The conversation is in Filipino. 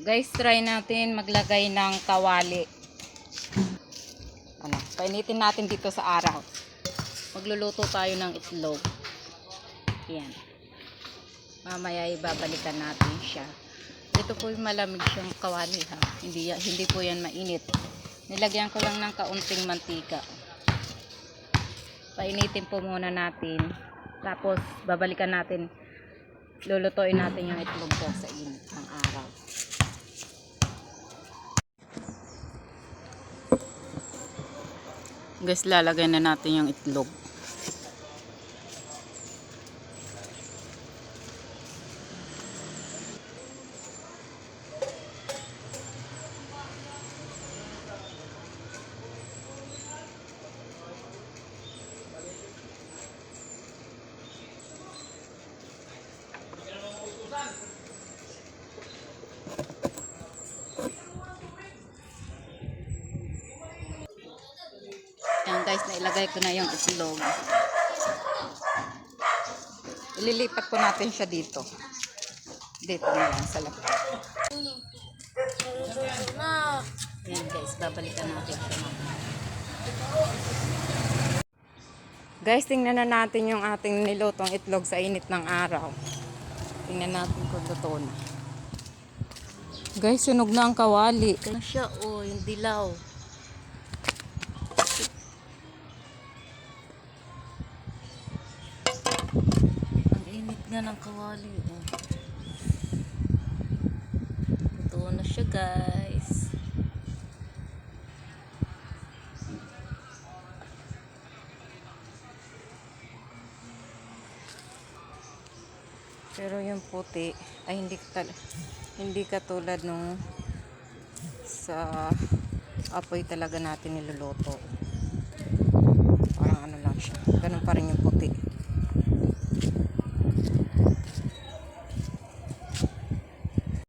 Guys, try natin maglagay ng kawali. Ano, painitin natin dito sa araw. Magluluto tayo ng itlog. Yan. Mamaya ibabalikan natin siya. Ito po yung malamig siyang kawali ha. Hindi, hindi po yan mainit. Nilagyan ko lang ng kaunting mantika. Painitin po muna natin. Tapos babalikan natin. Lulutuin natin yung itlog ko sa init ng araw. Guys, lalagay na natin yung itlog. Guys, nailagay ko na yung itlog. Ililipat ko natin siya dito. Dito na lang sa loob. Yan guys, babalikan natin siya. Guys, tingnan na natin yung ating nilutong itlog sa init ng araw. Tingnan natin kung luto na. Guys, sunog na ang kawali. Ano siya? Oh, yung dilaw. Nga ng kawali. Oh. Luto na siya guys. Pero yung puti ay hindi hindi katulad nung sa apoy talaga natin niluluto.